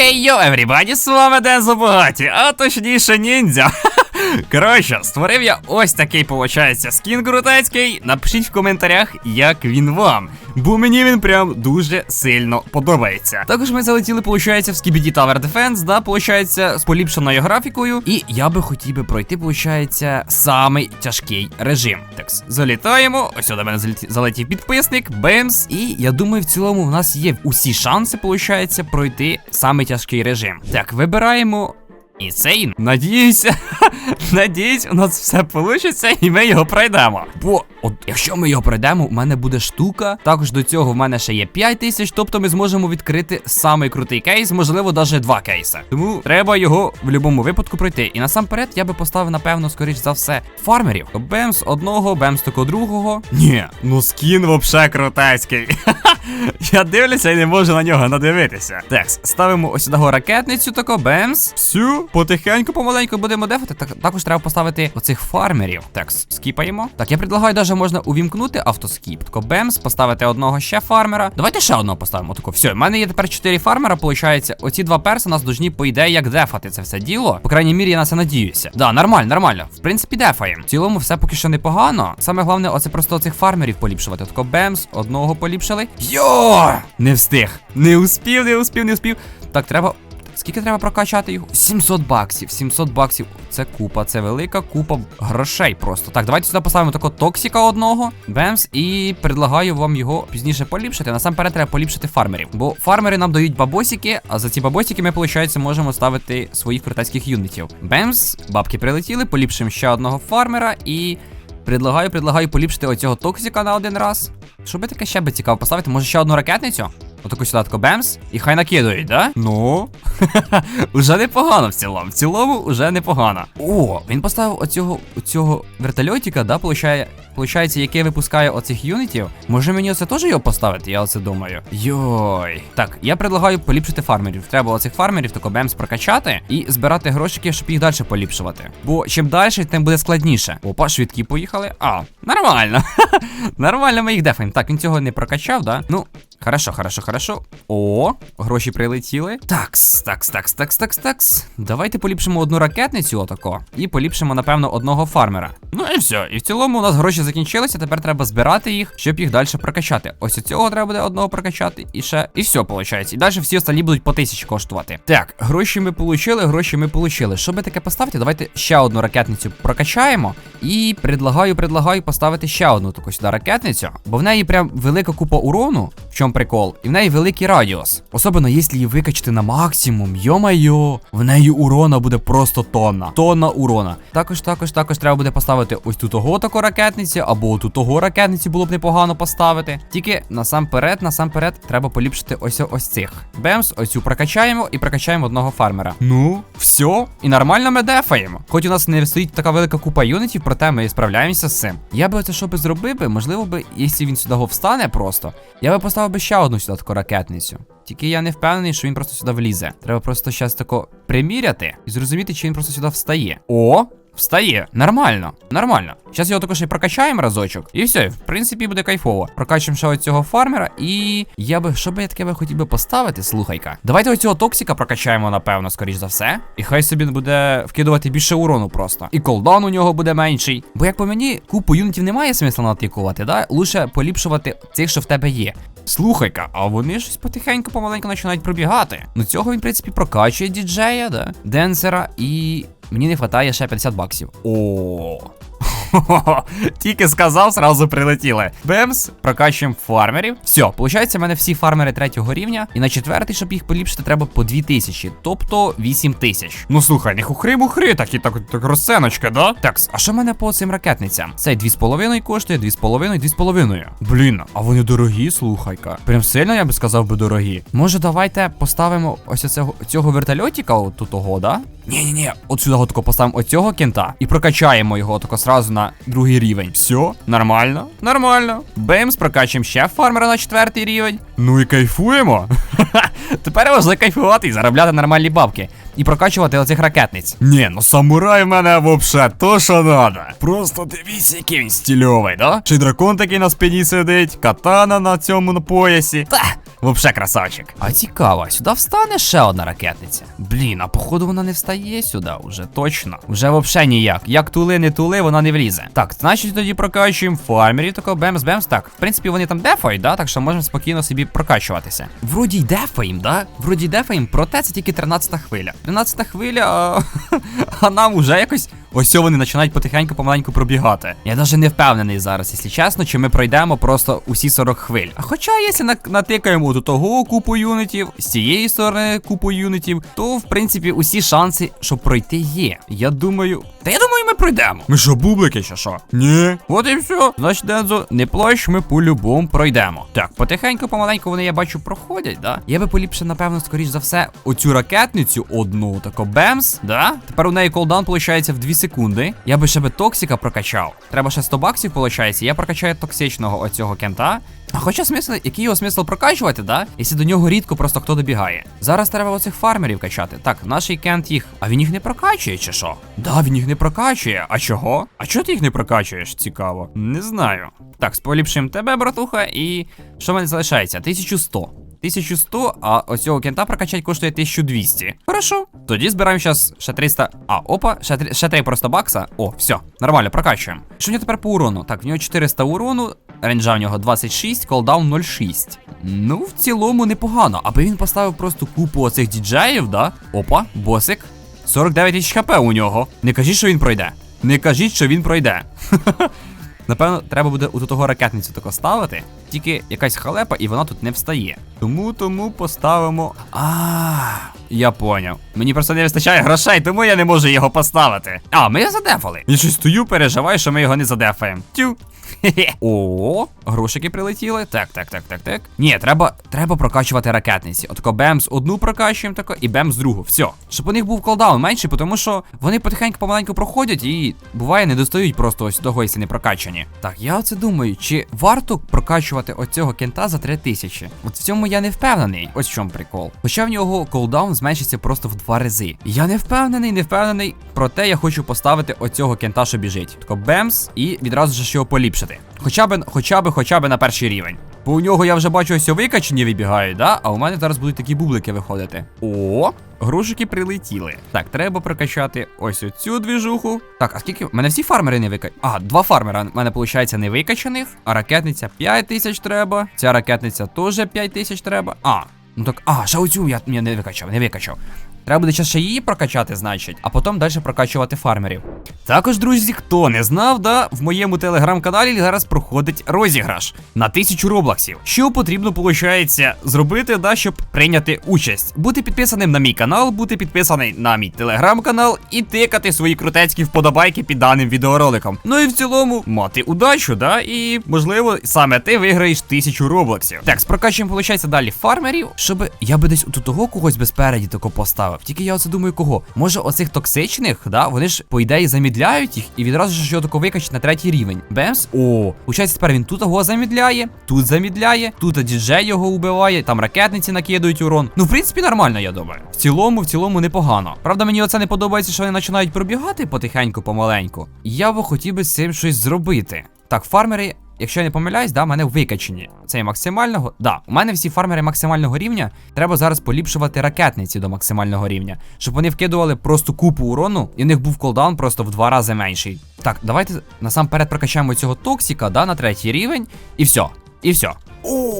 Хей йо, everybody, з вами Дензо Багаті, а точніше ніндзя. Коротше, створив я ось такий, получається, скін крутецький. Напишіть в коментарях, як він вам. Бо мені він прям дуже сильно подобається. Також ми залетіли, получається, в Skibidi Tower Defense, да, получається, з поліпшеною графікою. І я би хотів би пройти, получається, самий тяжкий режим. Так, залітаємо. Ось до мене залетів підписник, бемс. І я думаю, в цілому у нас є усі шанси, получається, пройти самий тяжкий режим. Так, вибираємо. І цей, надіюся, надіюсь, у нас все вийде, і ми його пройдемо. Бо, от якщо ми його пройдемо, у мене буде штука. Також до цього в мене ще є 5 тисяч, тобто ми зможемо відкрити самий крутий кейс, можливо, навіть два кейси. Тому треба його в будь-якому випадку пройти. І насамперед я би поставив, напевно, скоріш за все, фармерів. Бемс одного, бемс тако другого. Ні, ну скін вообще крутецький. Я дивлюся і не можу на нього надивитися. Так, ставимо ось сюди ракетницю, тако, бемс. Всю, потихеньку, помаленьку будемо дефати. Так, також треба поставити оцих фармерів. Так, скіпаємо. Так, я предлагаю, навіть можна увімкнути автоскіп. Тако, бемс, поставити одного ще фармера. Давайте ще одного поставимо. Тако, все, в мене є тепер 4 фармера, виходить. Оці два перса нас должні, по ідеї, як дефати це все діло. По крайній мірі, я на це надіюся. Да, нормально, нормально. В принципі, дефаємо. В цілому все поки що непогано. Саме головне, оце просто оцих фармерів поліпшувати. Тако, бемс, одного поліпшили. Йо! Не встиг. Не успів, не успів, не успів. Так, треба. Скільки треба прокачати його? 700 баксів. 700 баксів. Це купа, це велика купа грошей просто. Так, давайте сюди поставимо такого токсика одного. Бемс, і предлагаю вам його пізніше поліпшити. Насамперед треба поліпшити фармерів. Бо фармери нам дають бабосики, а за ці бабосики ми, виходить, можемо ставити своїх крутацьких юнітів. Бемс, бабки прилетіли, поліпшимо ще одного фармера і. Предлагаю, предлагаю поліпшити оцього токсика на один раз. Що би таке ще би цікаво поставити? Може ще одну ракетницю? Отаку сюди тако бемс, і хай накидують, да? Ну. уже непогано в цілому. В цілому уже непогано. О, він поставив оцього, оцього вертольотика, да, получає, получається, яке випускає оцих юнітів. Може мені оце теж його поставити, я оце думаю. Йой. Так, я предлагаю поліпшити фармерів. Треба оцих фармерів тако бемс прокачати і збирати грошики, щоб їх далі поліпшувати. Бо чим далі, тим буде складніше. Опа, швидкі поїхали. А, нормально. нормально ми їх дефаємо. Так, він цього не прокачав, да? Ну, Хорошо, хорошо, хорошо. О, гроші прилетіли. Такс, такс, такс, такс, такс, такс. Давайте поліпшимо одну ракетницю отако. І поліпшимо, напевно, одного фармера. Ну і все. І в цілому у нас гроші закінчилися. Тепер треба збирати їх, щоб їх далі прокачати. Ось цього треба буде одного прокачати. І ще. І все, виходить. І далі всі остальні будуть по тисячі коштувати. Так, гроші ми получили, гроші ми получили. Що би таке поставити? Давайте ще одну ракетницю прокачаємо. І предлагаю, предлагаю поставити ще одну таку сюди ракетницю. Бо в неї прям велика купа урону. В чому прикол? І в неї великий радіус. Особливо, якщо її викачати на максимум, йо-майо, в неї урона буде просто тонна. Тонна урона. Також, також, також треба буде поставити ось тут того таку ракетниці, або тут того ракетниці було б непогано поставити. Тільки насамперед, насамперед, треба поліпшити ось ось цих. Бемс, ось цю прокачаємо і прокачаємо одного фармера. Ну, все, і нормально ми дефаємо. Хоч у нас не стоїть така велика купа юнітів, проте ми справляємося з цим. Я би це що би зробив би, можливо би, якщо він сюди встане просто, я би поставив би ще одну сюди таку ракетницю. Тільки я не впевнений, що він просто сюди влізе. Треба просто щас тако приміряти і зрозуміти, чи він просто сюди встає. О! Встає. Нормально. Нормально. Зараз його також і прокачаємо разочок. І все, в принципі, буде кайфово. Прокачуємо ще цього фармера. І я би, що би я таке би хотів би поставити, слухайка. Давайте оцього токсика прокачаємо, напевно, скоріш за все. І хай собі буде вкидувати більше урону просто. І колдан у нього буде менший. Бо як по мені, купу юнітів немає смисла натикувати, да? Лучше поліпшувати цих, що в тебе є. Слухай-ка, а вони щось потихеньку помаленьку починають пробігати. Ну цього він, в принципі, прокачує діджея, да? Денсера, і мені не вистачає ще 50 баксів. О. Тільки сказав, сразу прилетіли. Бемс, прокачуємо фармерів. Все, виходить, в мене всі фармери третього рівня. І на четвертий, щоб їх поліпшити, треба по 2000, тобто 8000. Ну слухай, не хухри-мухри, так і так, так розценочка, да? Так, а що в мене по цим ракетницям? Цей 2,5 коштує, 2,5, 2,5. Блін, а вони дорогі, слухай-ка. Прям сильно, я би сказав би дорогі. Може, давайте поставимо ось цього, цього вертольотика, от того, да? Ні-ні-ні, от сюди тако поставимо оцього кента і прокачаємо його тако сразу на другий рівень. Все, нормально, нормально. Бемс, прокачуємо ще фармера на четвертий рівень. Ну і кайфуємо. Тепер можна кайфувати і заробляти нормальні бабки. І прокачувати оцих ракетниць. Ні, ну самурай в мене вообще то, що надо. Просто дивіться, який він стільовий, да? Чи дракон такий на спині сидить, катана на цьому на поясі. Та, Вообще красавчик. А цікаво, сюди встане ще одна ракетниця. Блін, а походу вона не встає сюди, уже точно. Уже вообще ніяк. Як тули, не тули, вона не влізе. Так, значить тоді прокачуємо фармерів, такого бемс-бемс. Так, в принципі, вони там дефають, да? Так що можемо спокійно собі прокачуватися. Вроді й дефаєм, да? Вроді й дефаєм, проте це тільки 13 хвиля. 13 хвиля, а, а нам уже якось. Ось вони починають потихеньку помаленьку пробігати. Я навіть не впевнений зараз, якщо чесно, чи ми пройдемо просто усі 40 хвиль. А хоча, якщо натикаємо до того купу юнітів, з цієї сторони купу юнітів, то в принципі усі шанси, щоб пройти є. Я думаю. Та я думаю, ми пройдемо. Ми що, бублики чи що? Ні. От і все. Значить, Дензо, не плач, ми по-любому пройдемо. Так, потихеньку, помаленьку вони, я бачу, проходять, да? Я би поліпше, напевно, скоріш за все, оцю ракетницю одну, тако бемс, да? Тепер у неї колдаун, виходить, в 2 секунди. Я би ще би токсика прокачав. Треба ще 100 баксів, виходить. Я прокачаю токсичного оцього кента. А хоча смисл, який його смисл прокачувати, да? Якщо до нього рідко просто хто добігає. Зараз треба оцих фармерів качати. Так, наш кент їх. А він їх не прокачує, чи що? Да, він їх не прокачує. А чого? А чого ти їх не прокачуєш? Цікаво. Не знаю. Так, споліпшуємо тебе, братуха, і що в мене залишається? 1100. 1100, а оцього кента прокачать коштує 1200. Хорошо. Тоді збираємо зараз ще 300. А, опа, ще, три- ще 3 просто бакса. О, все, нормально, прокачуємо. Що в нього тепер по урону? Так, в нього 400 урону, ренджа в нього 26, колдаун 0,6. Ну, в цілому непогано. Аби він поставив просто купу оцих діджеїв, да? Опа, босик. 49 тисяч хп у нього. Не кажіть, що він пройде. Не кажіть, що він пройде. Напевно, треба буде у того ракетницю тако ставити, тільки якась халепа, і вона тут не встає. Тому тому поставимо. А, я поняв. Мені просто не вистачає грошей, тому я не можу його поставити. А, ми його задефали. Я щось стою, переживаю, що ми його не задефаємо. Тю. О, грошики прилетіли. Так, так, так, так, так. Ні, треба, треба прокачувати ракетниці. Отако бемс одну прокачуємо тако і бемс другу. Все. Щоб у них був колдаун менший, тому що вони потихеньку помаленьку проходять і буває не достають просто ось того, якщо не прокачані. Так, я оце думаю, чи варто прокачувати оцього кента за 3000? От в цьому я не впевнений. Ось в чому прикол. Хоча в нього колдаун зменшиться просто в два рази. Я не впевнений, не впевнений. Проте я хочу поставити оцього кента, що біжить. Тако бемс і відразу ж його поліпшити. Хоча би, хоча б, хоча б на перший рівень. Бо у нього я вже бачу ось викачені вибігають, да? А у мене зараз будуть такі бублики виходити. О, грушики прилетіли. Так, треба прокачати ось оцю двіжуху. Так, а скільки? У мене всі фармери не викачані. А, два фармера. У мене виходить не викачаних. А ракетниця 5 тисяч треба. Ця ракетниця теж 5 тисяч треба. А, ну так, а, оцю я, я не викачав, не викачав. Треба буде ще її прокачати, значить, а потім далі прокачувати фармерів. Також, друзі, хто не знав, да, в моєму телеграм-каналі зараз проходить розіграш на тисячу роблаксів. Що потрібно, виходить, зробити, да, щоб прийняти участь? Бути підписаним на мій канал, бути підписаний на мій телеграм-канал і тикати свої крутецькі вподобайки під даним відеороликом. Ну і в цілому мати удачу, да, і можливо саме ти виграєш тисячу роблаксів. Так, з прокачуємо, виходить, далі фармерів, щоб я би десь у того когось би спереді тако поставив. Тільки я оце думаю, кого? Може, оцих токсичних, да, вони ж по ідеї замідляють їх і відразу ж його тако викачать на третій рівень. Бемс. О, виходить, тепер він тут його замідляє, тут замідляє, тут діджей його убиває, там ракетниці накидують урон. Ну, в принципі, нормально, я думаю. В цілому, в цілому непогано. Правда, мені оце не подобається, що вони починають пробігати потихеньку, помаленьку. Я би хотів би з цим щось зробити. Так, фармери. Якщо я не помиляюсь, да, в мене викачені. Це максимального. Да, у мене всі фармери максимального рівня. Треба зараз поліпшувати ракетниці до максимального рівня, щоб вони вкидували просто купу урону, і в них був колдаун просто в два рази менший. Так, давайте насамперед прокачаємо цього токсика, да, на третій рівень, і все. І все. О!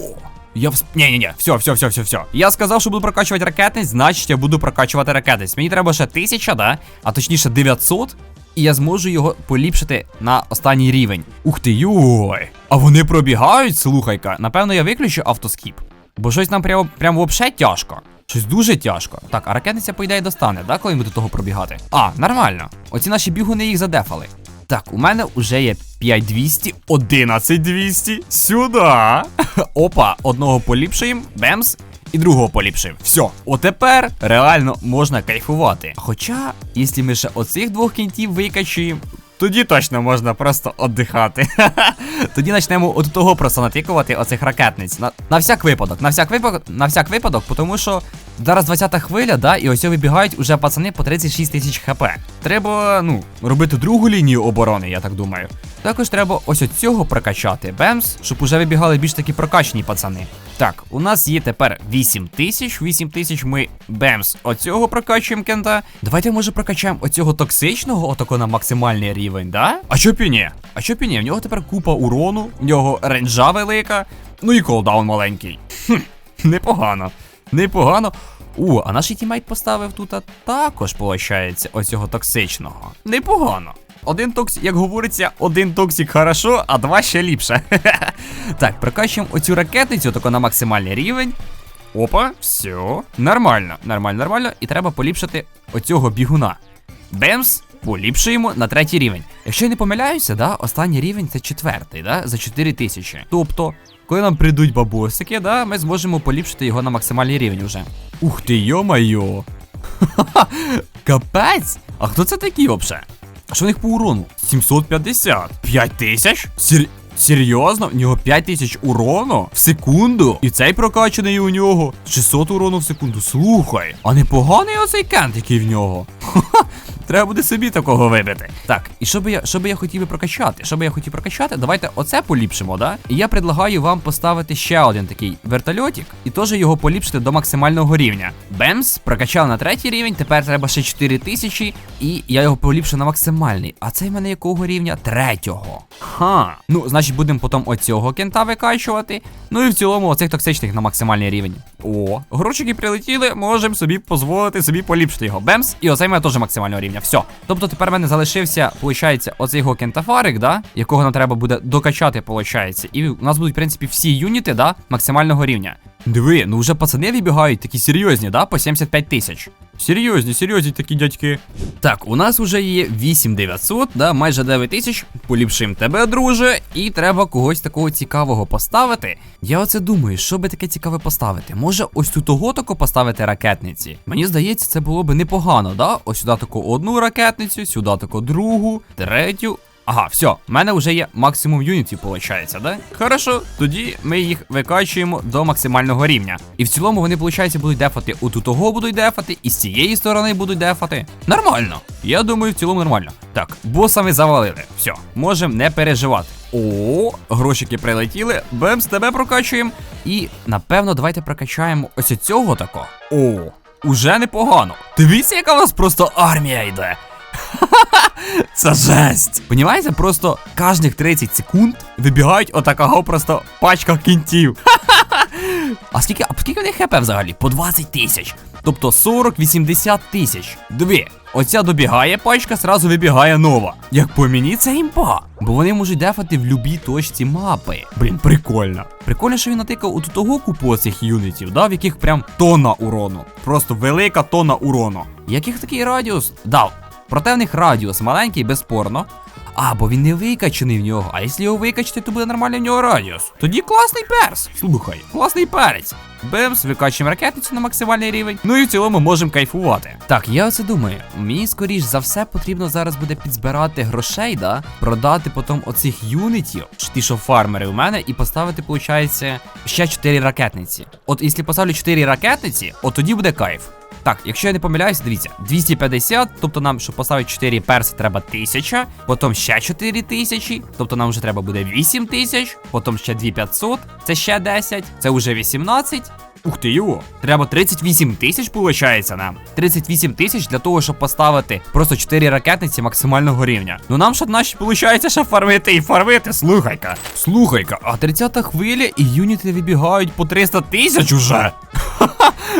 Я всп... Ні, ні, ні, все, все, все, все, все. Я сказав, що буду прокачувати ракетниць, значить я буду прокачувати ракетниць. Мені треба ще 1000, да? А точніше 900. І я зможу його поліпшити на останній рівень. Ух ти, йой. А вони пробігають, слухайка. Напевно, я виключу автоскіп. Бо щось нам прямо прям вообще тяжко. Щось дуже тяжко. Так, а ракетниця, по ідеї, достане, да, коли ми до того пробігати? А, нормально. Оці наші бігуни їх задефали. Так, у мене вже є 5200, 11200. Сюди. Опа, одного поліпшуємо. Бемс. І другого поліпшив. Все, отепер реально можна кайфувати. Хоча, якщо ми ще оцих двох кінтів викачуємо, тоді точно можна просто віддихати. Тоді почнемо от того просто натикувати оцих ракетниць. На, на всяк випадок, на всяк випадок, на всяк випадок, тому що зараз 20-та хвиля, да, і ось вибігають уже пацани по 36 тисяч хп. Треба, ну, робити другу лінію оборони, я так думаю. Також треба ось от цього прокачати, бемс, щоб уже вибігали більш такі прокачені пацани. Так, у нас є тепер 8 тисяч. 8 тисяч ми бемс оцього прокачуємо кента. Давайте, може, прокачаємо оцього токсичного, отако на максимальний рівень, да? А що піні? А що піні? В нього тепер купа урону, в нього ренджа велика, ну і колдаун маленький. Хм, непогано. Непогано. О, а наш тімейт поставив тут також, виходить, оцього токсичного. Непогано. Один токсик, як говориться, один токсик хорошо, а два ще ліпше. так, прокачуємо оцю ракетницю тако на максимальний рівень. Опа, все. Нормально, нормально, нормально. І треба поліпшити оцього бігуна. Бемс, поліпшуємо на третій рівень. Якщо я не помиляюся, да, останній рівень це четвертий, да, за 4 тисячі. Тобто, коли нам прийдуть бабосики, да, ми зможемо поліпшити його на максимальний рівень уже. Ух ти, йо-майо. Капець! А хто це такі взагалі? А що в них по урону? 750. 5 тисяч? Сер... Серйозно? В нього 5 тисяч урону в секунду. І цей прокачаний у нього 600 урону в секунду. Слухай, а непоганий оцей кент, який в нього. Треба буде собі такого вибити. Так, і що би я, що би я хотів би прокачати? Що би я хотів прокачати? Давайте оце поліпшимо, да? І я предлагаю вам поставити ще один такий вертольотик і теж його поліпшити до максимального рівня. Бемс, прокачав на третій рівень, тепер треба ще 4 тисячі, і я його поліпшу на максимальний. А цей в мене якого рівня? Третього. Ха. Ну, значить, будемо потім оцього кента викачувати. Ну і в цілому оцих токсичних на максимальний рівень. О, грошики прилетіли, можемо собі дозволити собі поліпшити його. Бемс, і оцей мене теж максимального рівня. Все. Тобто тепер в мене залишився, виходить, оцей його кентафарик, да, якого нам треба буде докачати, виходить. І у нас будуть, в принципі, всі юніти, да, максимального рівня. Диви, ну вже пацани вибігають такі серйозні, да, по 75 тисяч. Серйозні, серйозні такі дядьки. Так, у нас вже є 8900, да, майже 9 тисяч. Поліпшуємо тебе, друже, і треба когось такого цікавого поставити. Я оце думаю, що би таке цікаве поставити. Може, ось тут того тако поставити ракетниці. Мені здається, це було би непогано, да? Ось сюди таку одну ракетницю, сюди таку другу, третю. Ага, все, в мене вже є максимум юнітів, виходить, да? Хорошо, тоді ми їх викачуємо до максимального рівня. І в цілому вони, виходить, будуть дефати. От у того будуть дефати, і з цієї сторони будуть дефати. Нормально. Я думаю, в цілому нормально. Так, боса ми завалили. Все, можемо не переживати. О, грошики прилетіли. Бемс, тебе прокачуємо. І напевно, давайте прокачаємо ось цього тако. О, уже непогано. Дивіться, яка у нас просто армія йде. Це жесть. Понімаєте, просто кожних 30 секунд вибігають отакого просто пачка кінтів. А скільки, а скільки в них хп взагалі? По 20 тисяч. Тобто 40-80 тисяч. Диви, оця добігає пачка, сразу вибігає нова. Як по мені, це імпа. Бо вони можуть дефати в любій точці мапи. Блін, прикольно. Прикольно, що він натикав у того купу цих юнітів, да, в яких прям тонна урону. Просто велика тонна урону. Яких такий радіус? Дав. Проте в них радіус маленький, безспорно. А, бо він не викачаний в нього. А якщо його викачати, то буде нормальний в нього радіус. Тоді класний перс. Слухай, класний перець. Бемс, викачуємо ракетницю на максимальний рівень. Ну і в цілому можемо кайфувати. Так, я оце думаю. Мені скоріш за все потрібно зараз буде підзбирати грошей, да? Продати потім оцих юнітів, ті, що фармери у мене, і поставити, виходить, ще 4 ракетниці. От якщо поставлю 4 ракетниці, от тоді буде кайф. Так, якщо я не помиляюсь, дивіться, 250, тобто нам, щоб поставити 4 перси, треба 1000, потім ще 4 тисячі, тобто нам вже треба буде 8 тисяч, потім ще 2500, це ще 10, це вже 18. Ух ти йо, треба 38 тисяч, виходить нам. 38 тисяч для того, щоб поставити просто 4 ракетниці максимального рівня. Ну нам ж наші, виходить, ще фармити і фармити, слухай-ка. Слухай-ка, а 30 хвиля і юніти вибігають по 300 тисяч уже.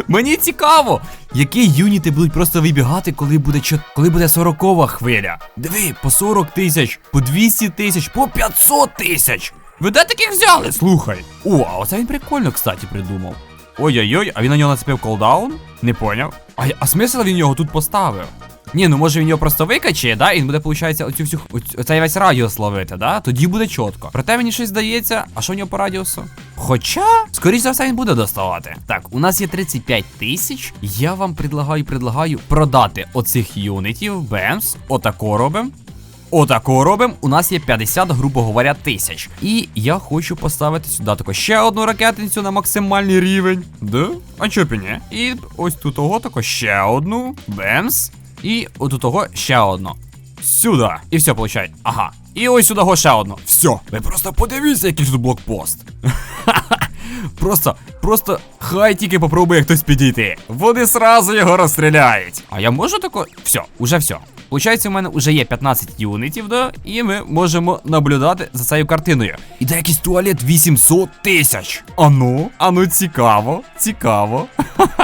Мені цікаво, які юніти будуть просто вибігати, коли буде чо- коли буде 40 хвиля. Диви, по 40 тисяч, по 200 тисяч, по 500 тисяч. Ви де таких взяли? Слухай. О, а оце він прикольно, кстати, придумав. Ой-ой-ой, а він на нього нацепив колдаун? Не поняв. А, а смисл він його тут поставив? Ні, ну може він його просто викачає, да, і він буде, виходить, оцю всю оцей весь радіус ловити, да? Тоді буде чітко. Проте мені щось здається, а що в нього по радіусу? Хоча, скоріш за все, він буде доставати. Так, у нас є 35 тисяч. Я вам предлагаю, предлагаю продати оцих юнітів. Бемс, отако робимо. Отако робимо. У нас є 50, грубо говоря, тисяч. І я хочу поставити сюди тако ще одну ракетницю на максимальний рівень. Да? А чо б і ні? І ось тут того тако ще одну. Бемс. І от того ще одну. Сюди. І все, виходить. Ага. І ось сюди ще одну. Все, ви просто подивіться, який тут блокпост. Просто, просто хай тільки попробує хтось підійти. Вони сразу його розстріляють. А я можу тако. Все, уже все. Получається, у мене вже є 15 юнітів, да, і ми можемо наблюдати за цією картиною. І де якийсь туалет 800 тисяч. Ану, ану, цікаво, цікаво.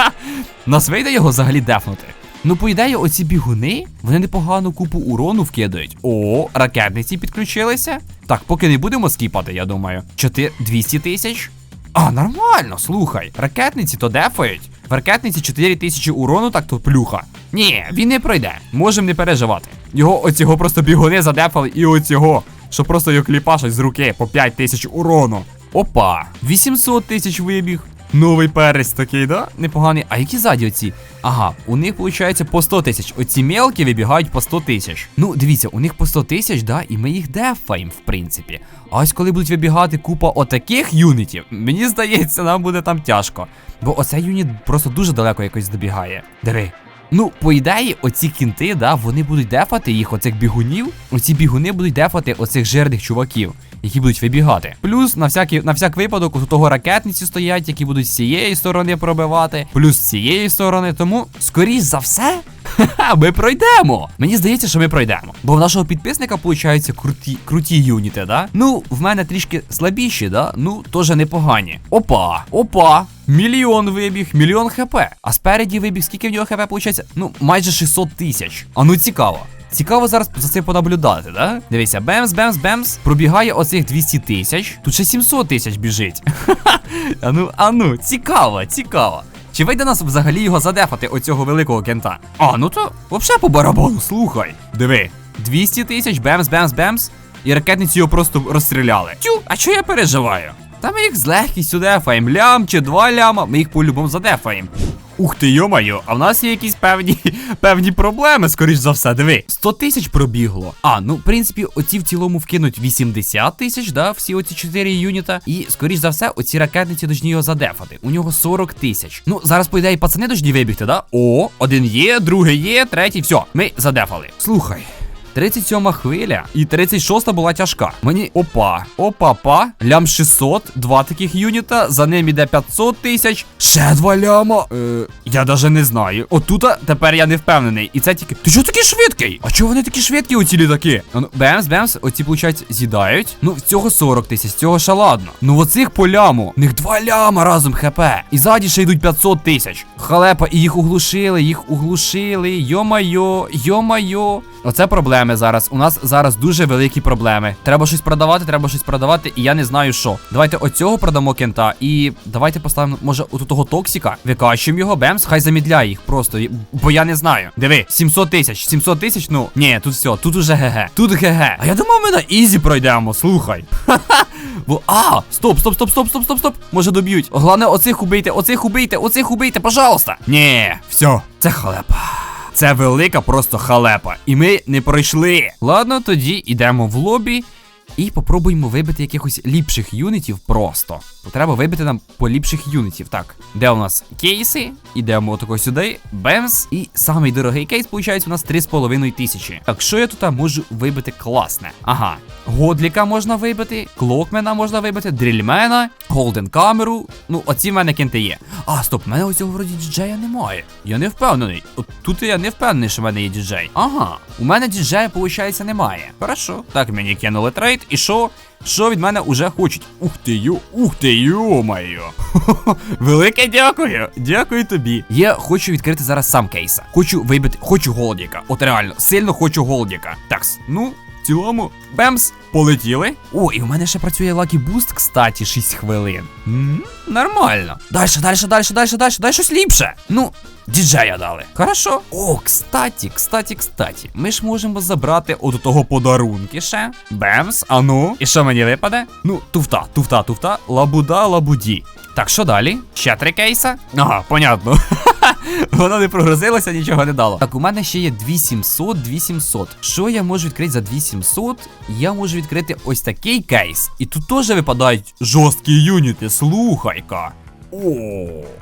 Нас вийде його взагалі дефнути. Ну, по ідеї, оці бігуни, вони непогану купу урону вкидають. О, ракетниці підключилися. Так, поки не будемо скіпати, я думаю. 4 200 тисяч. А, нормально, слухай. Ракетниці то дефають. В ракетниці 4 тисячі урону, так то плюха. Ні, він не пройде. Можем не переживати. Його оцього просто бігуни задефали і оцього. Що просто його кліпашать з руки по 5 тисяч урону. Опа, 800 тисяч вибіг. Новий перець такий, да? Непоганий. А які ззаді оці? Ага, у них виходить по 100 тисяч. Оці мелкі вибігають по 100 тисяч. Ну, дивіться, у них по 100 тисяч, да, і ми їх дефаємо, в принципі. А ось коли будуть вибігати купа отаких юнітів, мені здається, нам буде там тяжко. Бо оцей юніт просто дуже далеко якось добігає. Диви. Ну, по ідеї, оці кінти, да, вони будуть дефати їх, оцих бігунів. Оці бігуни будуть дефати оцих жирних чуваків, які будуть вибігати. Плюс на всякий, на всяк випадок у того ракетниці стоять, які будуть з цієї сторони пробивати, плюс з цієї сторони. Тому, скоріш за все, ха-ха, ми пройдемо. Мені здається, що ми пройдемо. Бо в нашого підписника виходить круті, круті юніти, да? Ну, в мене трішки слабіші, да? Ну, теж непогані. Опа, опа. Мільйон вибіг, мільйон хп. А спереді вибіг, скільки в нього хп виходить? Ну, майже 600 тисяч. А ну цікаво. Цікаво зараз за цим понаблюдати, да? Дивися, бемс, бемс, бемс. Пробігає оцих 200 тисяч. Тут ще 700 тисяч біжить. а ну, а ну, цікаво, цікаво. Чи вийде нас взагалі його задефати оцього великого кента? А, ну то взагалі по барабану, слухай. Диви, 200 тисяч, бемс, бемс, бемс. І ракетниці його просто розстріляли. Тю, а що я переживаю? Та ми їх з легкістю дефаємо. Лям чи два ляма, ми їх по-любому задефаємо. Ух ти, йомаю, а в нас є якісь певні певні проблеми, скоріш за все. Диви, 100 тисяч пробігло. А, ну, в принципі, оці в цілому вкинуть 80 тисяч, да, всі оці 4 юніта. І, скоріш за все, оці ракетниці дожні його задефати. У нього 40 тисяч. Ну, зараз, по ідеї, пацани дожні вибігти, да? О, один є, другий є, третій, все, ми задефали. Слухай. 37 хвиля і 36 була тяжка. Мені опа, опа-па, лям 600, два таких юніта, за ним іде 500 тисяч, ще два ляма. Е, я даже не знаю. Отута тепер я не впевнений. І це тільки. Ти що такий швидкий? А чого вони такі швидкі, оці літаки? А ну, бемс, бемс, оці, получають, з'їдають. Ну, в цього 40 тисяч, цього ще ладно. Ну, оцих по ляму. В них два ляма разом хп. І ззаді ще йдуть 500 тисяч. Халепа, і їх углушили, їх углушили. Йо-майо, йо-майо. Оце проблеми зараз. У нас зараз дуже великі проблеми. Треба щось продавати, треба щось продавати, і я не знаю що. Давайте оцього продамо кента. І давайте поставимо, може, от того токсика. Викачуємо його, бемс, хай замідляє їх просто. Бо я не знаю. Диви, 700 тисяч, 700 тисяч, ну. Ні, тут все, тут уже ГГ. Тут ГГ. А я думав, ми на ізі пройдемо, слухай. Ха-ха. Бо, а, стоп, стоп, стоп, стоп, стоп, стоп, стоп. Може доб'ють. Головне, оцих убийте, оцих убийте, оцих убийте, пожалуйста. Ні, все, це халепа. Це велика просто халепа. І ми не пройшли. Ладно, тоді йдемо в лобі і попробуємо вибити якихось ліпших юнітів просто. Треба вибити нам поліпших юнітів. Так, де у нас кейси? Ідемо отако сюди. Бемс. І самий дорогий кейс, виходить, у нас 3,5 тисячі. Так, що я тут можу вибити класне? Ага. Годліка можна вибити, клокмена можна вибити, дрільмена, голден камеру. Ну, оці в мене кенти є. А, стоп, в мене ось цього вроді діджея немає. Я не впевнений. От тут я не впевнений, що в мене є діджей. Ага, у мене діджея, виходить, немає. Хорошо. Так, мені кинули трейд. І що? Що від мене уже хочуть? Ух ти йо, ух ти йо-моє. Велике дякую. Дякую тобі. Я хочу відкрити зараз сам кейса. Хочу вибити, хочу голдіка. От реально, сильно хочу голдіка. Такс, ну. Цілому, бемс, полетіли. О, і в мене ще працює Lucky Boost, кстати, 6 хвилин. М, нормально. Дальше, дальше, дальше, дальше, дальше, дай щось ліпше. Ну, діджея дали. Хорошо. О, кстати, кстати, кстати. Ми ж можемо забрати от того подарунки ще. Бемс, а ну. І що мені випаде? Ну, туфта, туфта, туфта, лабуда, лабуді. Так, що далі? Ще три кейса? Ага, понятно. Воно не прогрузилося, нічого не дало. Так, у мене ще є 2700, 2700. Що я можу відкрити за 2700? Я можу відкрити ось такий кейс. І тут теж випадають жорсткі юніти, слухай-ка. О,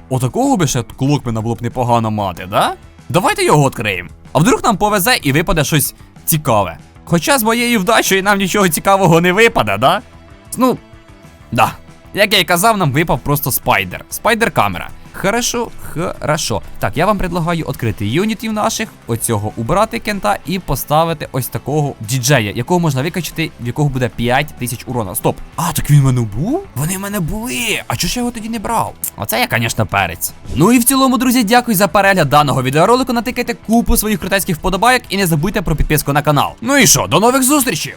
отакого би ще клокмена було б непогано мати, да? Давайте його відкриємо. А вдруг нам повезе і випаде щось цікаве. Хоча з моєю вдачею нам нічого цікавого не випаде, да? Ну, да. Як я і казав, нам випав просто спайдер. Спайдер камера. Хорошо, хорошо. Так, я вам предлагаю відкрити юнітів наших, оцього убрати кента і поставити ось такого діджея, якого можна викачати, в якого буде 5 тисяч урона. Стоп. А, так він в мене був? Вони в мене були. А чого ж я його тоді не брав? Оце я, звісно, перець. Ну і в цілому, друзі, дякую за перегляд даного відеоролику. Натикайте купу своїх крутецьких вподобайок і не забудьте про підписку на канал. Ну і що, до нових зустрічей!